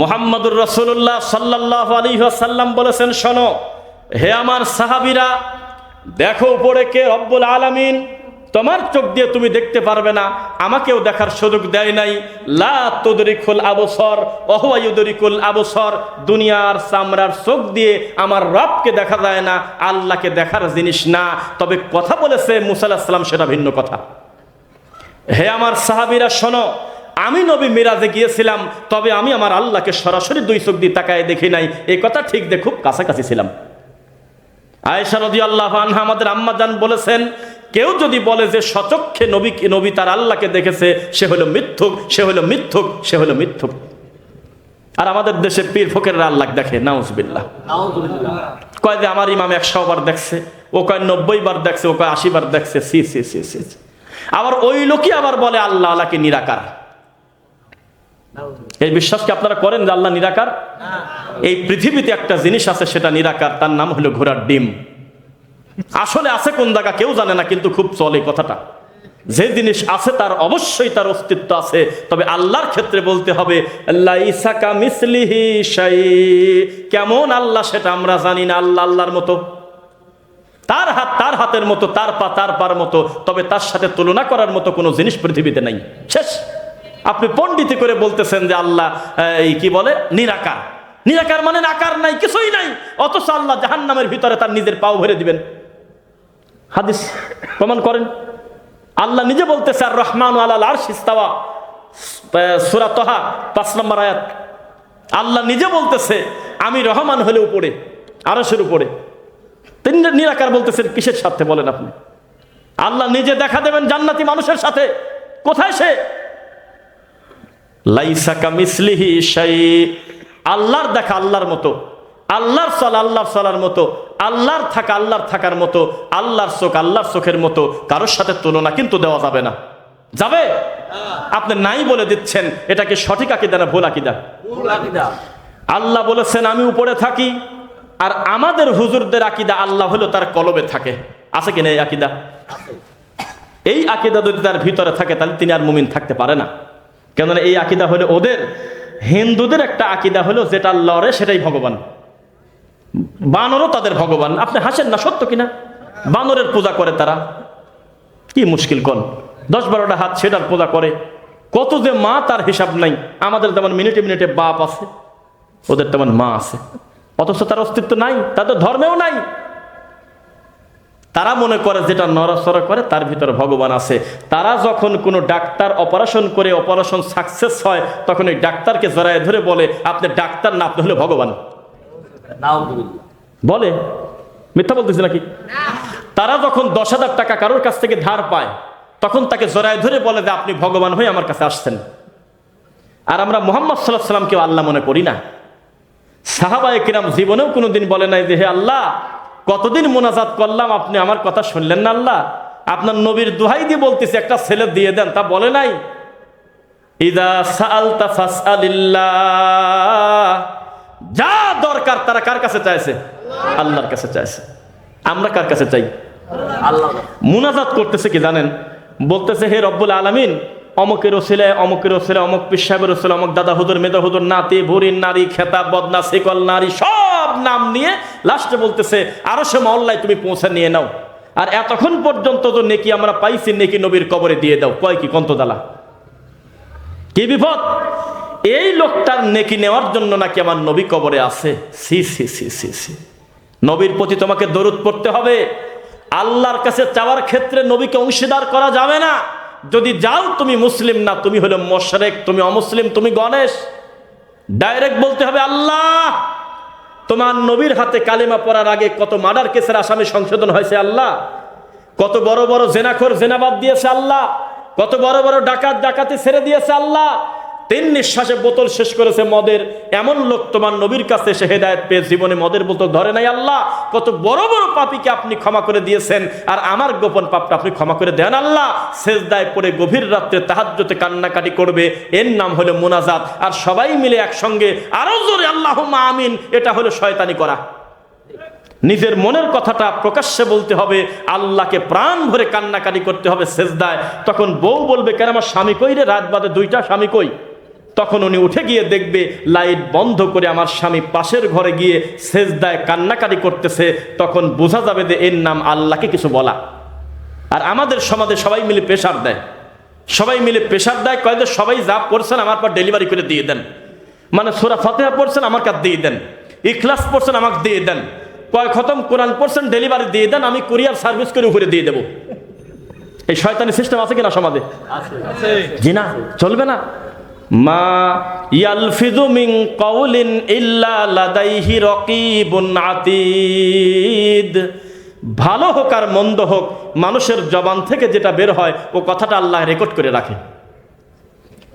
মোহাম্মদুর রসুল্লাহ সাল্লাহ আলী সাল্লাম বলেছেন, শোনো, হে আমার সাহাবিরা, দেখো উপরে কে রব্বুল আলামিন, তোমার চোখ দিয়ে তুমি দেখতে পারবে না, আমাকেও দেখার সুযোগ দেয় নাই। লা আবসর অহুয়ায়ুদরিকুল আবসর, দুনিয়ার চামড়ার চোখ দিয়ে আমার রবকে দেখা যায় না, আল্লাহকে দেখার জিনিস না। তবে কথা বলেছে মুসা আলাহিস সালাম, সেটা ভিন্ন কথা। হে আমার সাহাবিরা, শোনো আমি নবী মিরাজে গিয়েছিলাম তবে আমি আমার আল্লাহকে সরাসরি দুই চোখ দিয়ে তাকায় দেখি নাই। এই কথা ঠিক দিয়ে খুব কাছাকাছি ছিলাম। আয়েশা রদি আল্লাহ আনহা আমাদের আম্মাজান বলেছেন কেউ যদি বলে যে সচক্ষে নবী নবী তার আল্লাহকে দেখেছে সে হলো মিথ্যুক সে হলো মিথ্যুক সে হলো মিথ্যুক। আর আমাদের দেশে পীর ফকেররা আল্লাহ দেখে নাউজবিল্লাহ। কয় যে আমার ইমাম একশো বার দেখছে ও কয় নব্বই বার দেখছে ও কয় আশি বার দেখছে সি সি সি সি। আবার ওই লোকই আবার বলে আল্লাহ আল্লাহকে নিরাকার। এই বিশ্বাস কি আপনারা করেন যে আল্লাহ নিরাকার? এই পৃথিবীতে একটা জিনিস আছে, সেটা নিরাকার, তার নাম হলো ঘোড়ার ডিম। আসলে আছে কোন জায়গা কেউ জানে না, কিন্তু খুব চলে কথাটা। যে জিনিস আছে, তার অবশ্যই তার অস্তিত্ব আছে। তবে আল্লাহর ক্ষেত্রে বলতে হবে। কেমন আল্লাহ সেটা আমরা জানি না, আল্লাহ আল্লাহর মতো। তার হাত, তার হাতের মতো, তার পা, তার পার মতো। তবে তার সাথে তুলনা করার মতো কোনো জিনিস পৃথিবীতে নাই। শেষ। আপনি পণ্ডিতি করে বলতেছেন যে আল্লাহ এই কি বলে? নিরাকার। নিরাকার মানে আকার নাই, কিছুই নাই। অথচ আল্লাহ জাহান্নামের ভিতরে তার নিজের পাও ভরে দিবেন। হাদিস প্রমাণ করেন। আল্লাহ নিজে বলতেছে আর রহমান আল্লাহ আর শিস্তাওয়া সুরা তহা, পাঁচ নম্বর আয়াত। আল্লাহ নিজে বলতেছে, আমি রহমান হলে উপরে আরসের উপরে। তিনি নিরাকার বলতেছেন, কিসের সাথে? বলেন আপনি। আল্লাহ নিজে দেখা দেবেন জান্নাতি মানুষের সাথে। কোথায় সে? লাইসাকা মিসলিহি আল্লাহর দেখা আল্লাহর মতো। আল্লাহর চল আল্লাহর সালার মতো। আল্লাহর থাকা আল্লাহর থাকার মতো। আল্লাহর চোখ আল্লাহর চোখের মতো। কারোর সাথে তুলনা কিন্তু দেওয়া যাবে না। যাবে? আপনি নাই বলে দিচ্ছেন। এটাকে সঠিক আকিদা না ভুল আকিদা? আল্লাহ বলেছেন আমি উপরে থাকি। আর আমাদের হুজুরদের আকিদা আল্লাহ হলো তার কলবে থাকে। আছে কিনা এই আকিদা? এই আকিদা যদি তার ভিতরে থাকে তাহলে তিনি আর মুমিন থাকতে পারে না। কেননা এই আকিদা হলো ওদের, হিন্দুদের একটা আকিদা হলো যেটা লড়ে সেটাই ভগবান। বানরও তাদের ভগবান। আপনি হাসেন না, সত্য কিনা? বানরের পূজা করে তারা। কি মুশকিল কোন দশ বারোটা হাত সেটার পূজা করে। কত যে মা তার হিসাব নাই। আমাদের যেমন মিনিটে মিনিটে বাপ আছে, ওদের তেমন মা আছে। অথচ তার অস্তিত্ব নাই, তাদের ধর্মেও নাই। তারা মনে করে যেটা নড়াচড়া করে তার ভিতরে ভগবান আছে। তারা যখন কোনো ডাক্তার অপারেশন করে অপারেশন সাকসেস হয় তখন ওই ডাক্তারকে জড়ায় ধরে বলে আপনি ডাক্তার না আপনি হলে ভগবান। বলে। মিথ্যা বলতেছে নাকি? তারা যখন দশ হাজার টাকা কারোর কাছ থেকে ধার পায় তখন তাকে জড়ায় ধরে বলে যে আপনি ভগবান হয়ে আমার কাছে আসছেন। আর আমরা মোহাম্মদ সাল্লাহ সাল্লামকেও আল্লাহ মনে করি না। সাহাবায়ে কিরাম জীবনেও কোনোদিন বলে নাই যে হে আল্লাহ কতদিন মোনাজাত করলাম আপনি আমার কথা শুনলেন না আল্লাহ? আপনার নবীর দুহাই দিয়ে বলতেছে একটা ছেলে দিয়ে দেন তা বলে নাই? ইদা সাআলতা ফাসআলিল্লাহ। যা দরকার তারা কার কাছে চাইছে? আল্লাহর কাছে চাইছে। আমরা কার কাছে চাই? আল্লাহ। মুনাজাত করতেছে কি জানেন? বলতেছে হে রব্বুল আলামিন অমকের ওসিলে অমকের ওসিলে, অমুক পিসাবের ওসিলে, অমুক দাদা হুদুর মেদা হুদুর নাতি ভুরিন নারী, খেতা, বদনা, শিকল, নারী, সব নাম নিয়ে লাস্টে বলতেছে, আরও সে মহল্লায় তুমি পৌঁছে নিয়ে নাও। আর এতক্ষণ পর্যন্ত তো নেকি আমরা পাইছি, নেকি নবীর কবরে দিয়ে দাও। কয় কি কন্তদালা কি বিপদ? এই লোকটার নেকি নেওয়ার জন্য নাকি আমার নবী কবরে আছে? সি সি সি সি সি। নবীর প্রতি তোমাকে দরুদ পড়তে হবে। আল্লাহর কাছে চাওয়ার ক্ষেত্রে নবীকে অংশীদার করা যাবে না। যদি যাও তুমি মুসলিম না, তুমি হলো মোশরেক, তুমি অমুসলিম, তুমি গণেশ। ডাইরেক্ট বলতে হবে আল্লাহ, তোমার নবীর হাতে কালিমা পড়ার আগে কত মার্ডার কেসের আসামি সংশোধন হয়েছে আল্লাহ। কত বড় বড় জেনাখোর জেনাবাদ দিয়েছে আল্লাহ। কত বড় বড় ডাকাত ডাকাতি ছেড়ে দিয়েছে আল্লাহ। তিন নিঃশ্বাসে বোতল শেষ করেছে মদের। এমন লোক তোমার নবীর কাছে সে হেদায়ত পেয়ে জীবনে মদের বোতল ধরে নাই আল্লাহ। কত বড় বড় পাপিকে আপনি ক্ষমা করে দিয়েছেন। আর আমার গোপন পাপটা আপনি ক্ষমা করে দেন আল্লাহ। শেষদায় পড়ে গভীর রাত্রে তাহাজ্যতে কান্নাকাটি করবে। এর নাম হলো মোনাজাত। আর সবাই মিলে একসঙ্গে আরও জোরে আল্লাহ আমিন, এটা হলো শয়তানি করা। নিজের মনের কথাটা প্রকাশ্যে বলতে হবে। আল্লাহকে প্রাণ ভরে কান্নাকাটি করতে হবে সেজদায়। তখন বউ বলবে, কেন আমার স্বামী কই রে? রাত বাদে দুইটা স্বামী কই? তখন উনি উঠে গিয়ে দেখবে লাইট বন্ধ করে আমার স্বামী পাশের ঘরে গিয়ে সেজদায় কান্নাকাটি করতেছে। তখন বোঝা যাবে যে এর নাম আল্লাহকে কিছু বলা। আর আমাদের সমাজে সবাই মিলে প্রেশার দেয়। সবাই মিলে প্রেশার দেয় কয় সবাই যা পড়ছেন আমার পর ডেলিভারি করে দিয়ে দেন। মানে সোরা ফাতেহা পড়ছেন আমার কাছে দিয়ে দেন। ইখলাস পড়ছেন আমাকে দিয়ে দেন। কয় খতম কোরআন পড়ছেন ডেলিভারি দিয়ে দেন আমি কুরিয়ার সার্ভিস করে উপরে দিয়ে দেবো। এই শয়তানি সিস্টেম আছে কিনা সমাজে? জি না চলবে না। মা ইয়ালফিদু মিন কাউলিন ইল্লা লাদাইহি রাকিবুন আতীদ। ভালো হোক আর মন্দ হোক মানুষের জবান থেকে যেটা বের হয় ও কথাটা আল্লাহ রেকর্ড করে রাখে।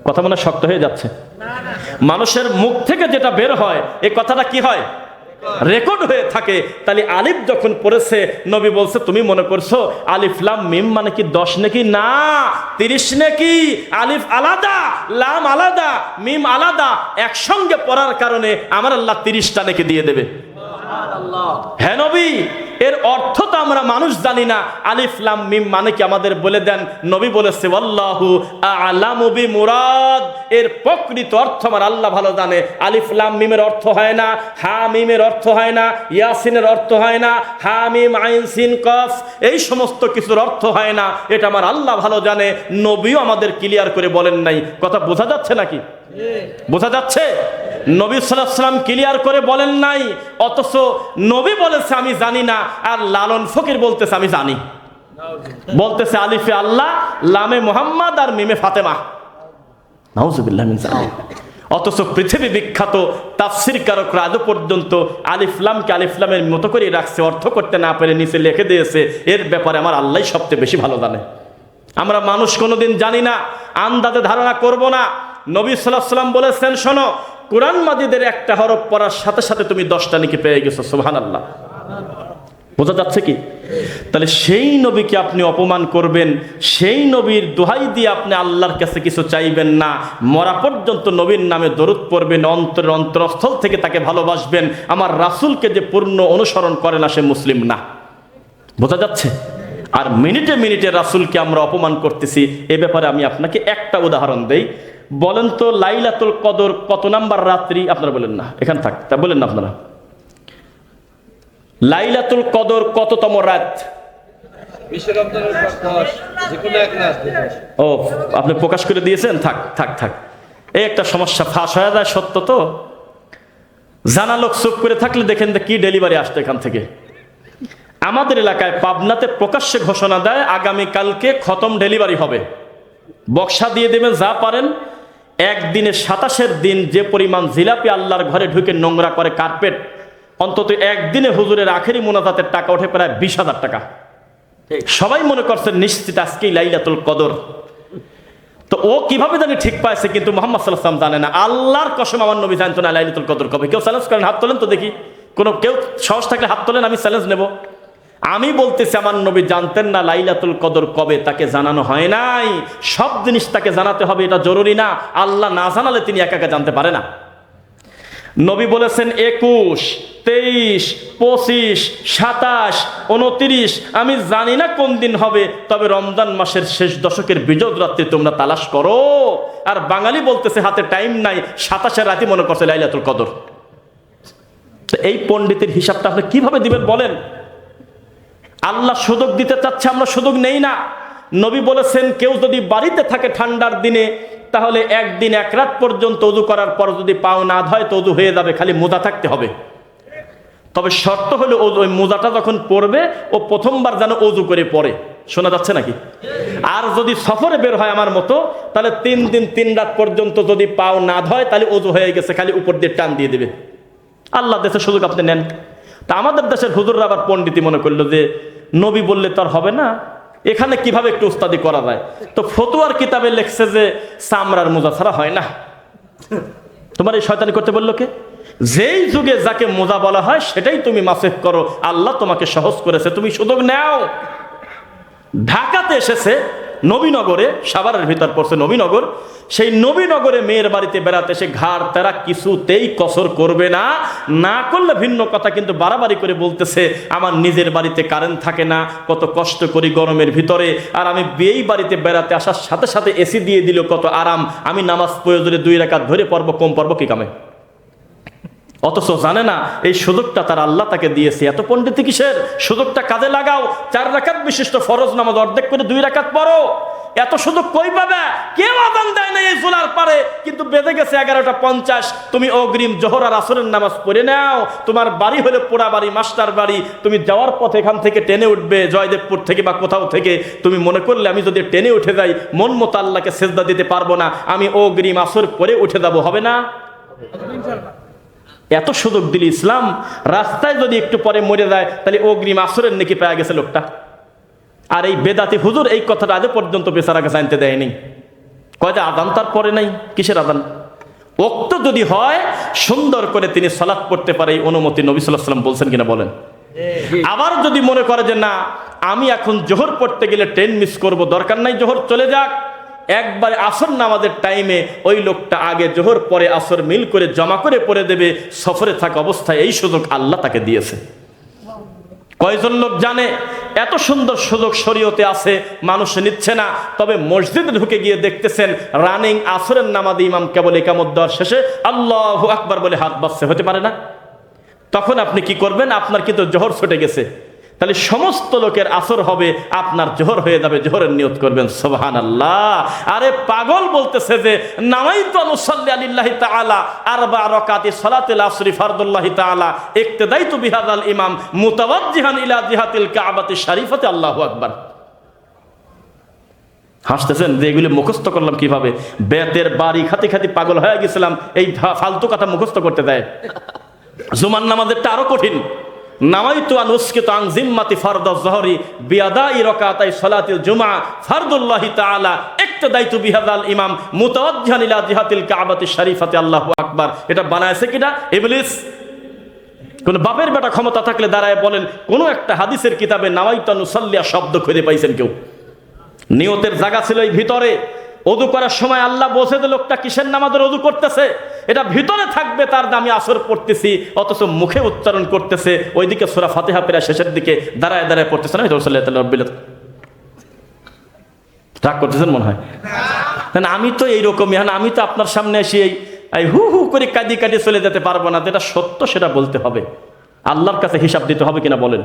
কথা মনে শক্ত হয়ে যাচ্ছে। মানুষের মুখ থেকে যেটা বের হয় এ কথাটা কি হয়? রেকর্ড হয়ে থাকে তাহলে আলিফ যখন পড়েছে নবী বলছে তুমি মনে করছ আলিফ লাম মিম মানে কি দশ নাকি? না তিরিশ নাকি? আলিফ আলাদা লাম আলাদা মিম আলাদা একসঙ্গে পড়ার কারণে আমার আল্লাহ তিরিশটা নাকি দিয়ে দেবে। হ্যাঁ নবী এর অর্থ তো আমরা মানুষ জানি না। আলিফ লাম মিম মানে কি আমাদের বলে দেন? নবী বলেছে আল্লাহু আলামু বি মুরাদ এর প্রকৃত অর্থ আমার আল্লাহ ভালো জানে। আলিফ লাম মিমের অর্থ হয় না হা মিমের অর্থ হয় না ইয়াসিনের অর্থ হয় না হা মিম আইন সিন কফ এই সমস্ত কিছুর অর্থ হয় না। এটা আমার আল্লাহ ভালো জানে। নবীও আমাদের ক্লিয়ার করে বলেন নাই। কথা বোঝা যাচ্ছে নাকি? বোঝা যাচ্ছে? নবী সাল্লাম ক্লিয়ার করে বলেন নাই, অথচ নবী বলেছে, আমি জানি না। আর লালন ফকির বলতেছে, আমি জানি। বলতেছে, আলিফে আল্লাহ, লামে মোহাম্মদ আর মিমে ফাতেমা। অথচ পৃথিবী বিখ্যাত তাফসির কারকরা আজও পর্যন্ত আলিফলামকে আলিফলামের মতো করে রাখছে, অর্থ করতে না পেরে নিচে লিখে দিয়েছে। এর ব্যাপারে আমার আল্লাহ সবচেয়ে বেশি ভালো জানে। আমরা মানুষ কোনোদিন জানি না, আন্দাজে ধারণা করব না। নবী সাল্লাহ সাল্লাম বলেছেন, শোনো কোরআন মাজিদের একটা হরফ পড়ার সাথে সাথে তুমি দশটা নাকি পেয়ে গেছো সোহান আল্লাহ বোঝা যাচ্ছে কি? তাহলে সেই নবীকে আপনি অপমান করবেন, সেই নবীর দোহাই দিয়ে আপনি আল্লাহর কাছে কিছু চাইবেন না, মরা পর্যন্ত নবীর নামে দরুদ পড়বেন, অন্তরের অন্তরস্থল থেকে তাকে ভালোবাসবেন, আমার রাসূলকে যে পূর্ণ অনুসরণ করে না সে মুসলিম না। বোঝা যাচ্ছে? আর মিনিটে মিনিটে রাসূলকে আমরা অপমান করতেছি, এ ব্যাপারে আমি আপনাকে একটা উদাহরণ দেই। বলেন তো লাইলাতুল কদর কত নাম্বার রাত্রি? আপনারা বলেন না, এখানে থাক, তা বলেন না আপনারা। লাইলাতুল কদর কততম রাত? ও, আপনি প্রকাশ করে দিয়েছেন? থাক থাক থাক। এই একটা সমস্যা ফাঁস হয়ে যায়, সত্য তো। জানা লোক চুপ করে থাকলে দেখেন কি ডেলিভারি আসতো এখান থেকে। আমাদের এলাকায় পাবনাতে প্রকাশ্যে ঘোষণা দেয়, আগামীকালকে খতম ডেলিভারি হবে। বক্সা দিয়ে দেবেন, যা পারেন একদিনে সাতাশের দিন যে পরিমাণ জিলাপি আল্লাহর ঘরে ঢুকে নোংরা করে কার্পেট অন্তত একদিনে হুজুরের আখেরি মোনাজাতের টাকা ওঠে প্রায় বিশ হাজার টাকা। সবাই মনে করছে নিশ্চিত আজকেই লাইলাতুল কদর। তো ও কীভাবে জানি ঠিক পাইছে কিন্তু মোহাম্মদ সাল্লাম জানে না। আল্লাহর কসম আমার নবী জানতো না লাইলাতুল কদর কবে। কেউ চ্যালেঞ্জ করেন হাত তোলেন তো দেখি। কোনো কেউ সাহস থাকলে হাত তোলেন আমি চ্যালেঞ্জ নেব। আমি বলতেছি, আমার নবী জানতেন না লাইলাতুল কদর কবে, তাকে জানানো হয় নাই। সব জিনিস তাকে জানাতে হবে, এটা জরুরি না। আল্লাহ না জানালে তিনি একা একা জানতে পারে না। নবী বলেছেন, একুশ, তেইশ, পঁচিশ, সাতাশ, উনত্রিশ, আমি জানি না কোন দিন হবে, তবে রমজান মাসের শেষ দশকের বিজয় রাত্রে তোমরা তালাশ করো। আর বাঙালি বলতেছে, হাতে টাইম নাই সাতাশের রাতে মনে করছে লাইলাতুল কদর। এই পণ্ডিতের হিসাবটা আপনি কীভাবে দিবেন বলেন? আল্লাহ সুযোগ দিতে চাচ্ছে, আমরা সুযোগ নেই না। নবী বলেছেন, কেউ যদি বাড়িতে থাকে ঠান্ডার দিনে, তাহলে একদিন এক রাত পর্যন্ত অজু করার পর যদি পাও না ধয়, তো অজু হয়ে যাবে, খালি মোজা থাকতে হবে। তবে শর্ত হলো ওই মোজাটা যখন পড়বে ও প্রথমবার যেন অজু করে পড়ে। শোনা যাচ্ছে নাকি? আর যদি সফরে বের হয় আমার মতো, তাহলে তিন দিন, তিন রাত পর্যন্ত যদি পাও না ধয়, তাহলে অজু হয়ে গেছে, খালি উপর দিয়ে টান দিয়ে দেবে। আল্লাহ দেশের সুযোগ আপনি নেন। তা আমাদের দেশের হুজুররা আবার পণ্ডিতি মনে করল যে নবী বললে তো আর হবে না। এখানে কীভাবে একটু উস্তাদি করা যায়? তো ফতুয়ার কিতাবে লেখছে যে, সামরার মোজা ছাড়া হয় না। তোমার এই শয়তানি করতে বলল কে? যেই যুগে যাকে মোজা বলা হয়, সেটাই তুমি মাসেফ করো। আল্লাহ তোমাকে সহজ করেছে, তুমি সুযোগ নাও। ঢাকাতে এসেছে নবীনগরে, সাভারের ভিতর পড়ছে নবীনগর, সেই নবীনগরে মেয়ের বাড়িতে বেড়াতে সে ঘাড় তারা কিছুতেই কসর করবে না। না করলে ভিন্ন কথা, কিন্তু বাড়াবাড়ি করে বলতেছে, আমার নিজের বাড়িতে কারেন্ট থাকে না, কত কষ্ট করি গরমের ভিতরে, আর আমি বিয়েই বাড়িতে বেড়াতে আসার সাথে সাথে এসি দিয়ে দিল কত আরাম, আমি নামাজ প্রয়োজনে দুই রেখাত ধরে পড়ব, কম পড়ব কি কামে? অথচ জানে না, এই সুযোগটা তার আল্লাহ তাকে দিয়েছে। এত পণ্ডিত কিসের? সুযোগটা কাজে লাগাও। চার রাকাত বিশিষ্ট ফরজ নামাজ অর্ধেক করে দুই রাকাত পড়ো। এত সুযোগ কই পাবে? কেউ আদান দেয় না এই জোলার পারে। কিন্তু বেঁধে গেছে এগারোটা পঞ্চাশ। তুমি অগ্রিম জোহর আর আসরের নামাজ পড়ে নাও। তোমার বাড়ি হলে পোড়া বাড়ি, মাস্টার বাড়ি। তুমি যাওয়ার পথে এখান থেকে টেনে উঠবে, জয়দেবপুর থেকে বা কোথাও থেকে। তুমি মনে করলে আমি যদি টেনে উঠে যাই, মন মতো আল্লাহকে সেজদা দিতে পারব না। আমি অগ্রিম আসর পরে উঠে যাব, হবে না? এত সুযোগ দিল ইসলাম রাস্তায় যদি একটু পরে মরে যায়, তাহলে অগ্রিম আসরের নাকি পেয়ে গেছে লোকটা। আর এই বেদাতি হুজুর এই কথাটা আজও পর্যন্ত বেচারাকে জানতে দেয়নি। কয় যে আদান তার পরে নাই, কিসের আদান ওক্ত যদি হয়, সুন্দর করে তিনি সালাত পড়তে পারে এই অনুমতি নবী সাল্লাম বলছেন কিনা বলেন। আবার যদি মনে করে যে না, আমি এখন জোহর পড়তে গেলে ট্রেন মিস করব, দরকার নাই, জোহর চলে যাক। একবারে আসর নামাজের টাইমে ওই লোকটা আগে জোহর পরে আসর মিল করে জমা করে পড়ে দেবে, সফরে থাকা অবস্থায় এই সুযোগ আল্লাহ তাকে দিয়েছে। কয়জন লোক জানে? এত সুন্দর সুযোগ শরীয়তে আছে, মানুষ নিচ্ছে না। তবে মসজিদে ঢুকে গিয়ে দেখতেছেন রানিং আসরের নামাদি ইমাম কেবল একামত দেওয়ার শেষে আল্লাহ আকবার বলে হাত বাজছে হতে পারে না? তখন আপনি কি করবেন? আপনার কিন্তু জোহর ছুটে গেছে। তাহলে সমস্ত লোকের আসর হবে, আপনার জোহর হয়ে যাবে, জোহরের নিয়ত করবেন সোহান আল্লাহ আরে পাগল বলতেছে যে নামাই তো মুসাল্লি আলিল্লাহি তাআলা আরবা রাকাতি সালাতুল আসরি ফারদুল্লাহি তাআলা ইক্তদাই তু বিহাদাল ইমাম মুতাওয়াজ্জিহান ইলা জিহাতিল কাবাতি শরীফাতে, আল্লাহ আকবার। হাসতেছেন যে এগুলি মুখস্থ করলাম কীভাবে? বেতের বাড়ি খাতি খাতি পাগল হয়ে গেছিলাম, এই ফালতু কথা মুখস্থ করতে দেয়। জুমান নামাজেরটা আরও কঠিন। নামাইতু আন উসকিতু আন জিম্মাতি ফারদ যহরি বিয়াদাই রাকাতাই সালাতিল জুমা ফারদুল্লাহি তাআলা ইক্তদাইতু বিহাদাল ইমাম মুতাওয়াজ্জিহান ইলা জিহাতিল কাবাতি শরীফাতে আল্লাহু আকবার। এটা বানায়ছে কিনা? ইবলিস। কোন বাপের বেটা ক্ষমতা থাকলে দাঁড়ায় বলেন, কোন একটা হাদিসের কিতাবে নামাইতু আন শব্দ খুঁজে পাইছেন কেউ? নিয়তের জায়গা ছিল এই ভিতরে। অজু করার সময় আল্লাহ বসে যে লোকটা কিসের নামাজের অজু করতেছে? এটা ভিতরে থাকবে তার দামি আসর পড়তেছি, অথচ মুখে উচ্চারণ করতেছে। ওইদিকে সুরা ফাতেহা পেরা শেষের দিকে দাঁড়ায় দাঁড়ায় পড়তেছে না? রসল্লাহ রাগ করতেছেন মনে হয়? আমি তো এইরকমই হ্যাঁ আমি তো আপনার সামনে এসে এই হু হু করে কাঁদি কাঁদি চলে যেতে পারব না। যেটা সত্য সেটা বলতে হবে। আল্লাহর কাছে হিসাব দিতে হবে কিনা বলেন?